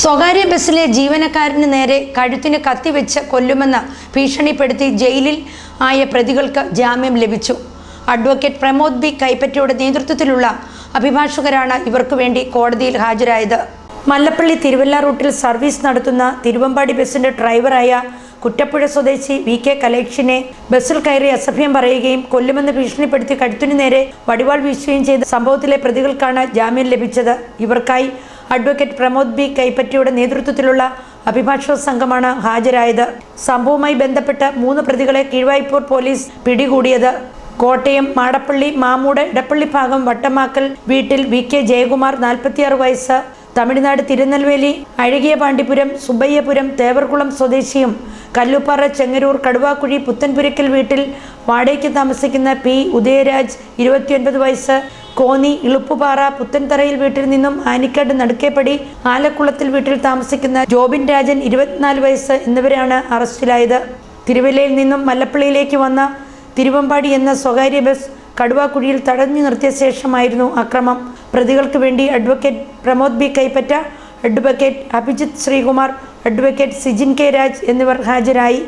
സ്വകാര്യ ബസ്സിലെ ജീവനക്കാരന് നേരെ കഴുത്തിന് കത്തിവെച്ച് കൊല്ലുമെന്ന് ഭീഷണിപ്പെടുത്തി ജയിലിൽ ആയ പ്രതികൾക്ക് ജാമ്യം ലഭിച്ചു. അഡ്വക്കേറ്റ് പ്രമോദ് ബി കൈപ്പറ്റയുടെ നേതൃത്വത്തിലുള്ള അഭിഭാഷകരാണ് ഇവർക്ക് വേണ്ടി കോടതിയിൽ ഹാജരായത്. മല്ലപ്പള്ളി തിരുവല്ല റൂട്ടിൽ സർവീസ് നടത്തുന്ന തിരുവമ്പാടി ബസ്സിന്റെ ഡ്രൈവറായ കുറ്റപ്പുഴ സ്വദേശി വി കെ കലേക്ഷിനെ ബസ്സിൽ കയറി അസഭ്യം പറയുകയും കൊല്ലുമെന്ന് ഭീഷണിപ്പെടുത്തി കഴുത്തിനു നേരെ വടിവാൾ വീശുകയും ചെയ്ത സംഭവത്തിലെ പ്രതികൾക്കാണ് ജാമ്യം ലഭിച്ചത്. ഇവർക്കായി അഡ്വക്കേറ്റ് പ്രമോദ് ബി കൈപ്പറ്റിയുടെ നേതൃത്വത്തിലുള്ള അഭിഭാഷക സംഘമാണ് ഹാജരായത്. സംഭവവുമായി ബന്ധപ്പെട്ട് മൂന്ന് പ്രതികളെ കീഴ്വായ്പൂർ പോലീസ് പിടികൂടിയത്. കോട്ടയം മാടപ്പള്ളി മാമൂട് ഇടപ്പള്ളി ഭാഗം വട്ടമാക്കൽ വീട്ടിൽ വി കെ ജയകുമാർ നാൽപ്പത്തിയാറ് വയസ്സ് തമിഴ്നാട് തിരുനെൽവേലി അഴകിയ പാണ്ഡിപുരം സുബയ്യപുരം തേവർകുളം സ്വദേശിയും കല്ലുപ്പാറ ചെങ്ങരൂർ കടുവാക്കുഴി പുത്തൻപുരയ്ക്കൽ വീട്ടിൽ വാടകയ്ക്ക് താമസിക്കുന്ന പി ഉദയരാജ് ഇരുപത്തിയൊൻപത് വയസ്സ് കോന്നി ഇളുപ്പുപാറ പുത്തൻതറയിൽ വീട്ടിൽ നിന്നും ആനിക്കാട് നടുക്കേപ്പടി ആലക്കുളത്തിൽ വീട്ടിൽ താമസിക്കുന്ന ജോബിൻ രാജൻ ഇരുപത്തിനാല് വയസ്സ് എന്നിവരാണ് അറസ്റ്റിലായത്. തിരുവല്ലയിൽ നിന്നും മല്ലപ്പള്ളിയിലേക്ക് വന്ന തിരുവമ്പാടി എന്ന സ്വകാര്യ ബസ് കടുവാക്കുഴിയിൽ തടഞ്ഞു നിർത്തിയ ശേഷമായിരുന്നു അക്രമം. പ്രതികൾക്ക് വേണ്ടി advocate Pramod B Kaippatta advocate Abhijith Sreekumar advocate Sijin K Raj എന്നിവർ ഹാജരായി.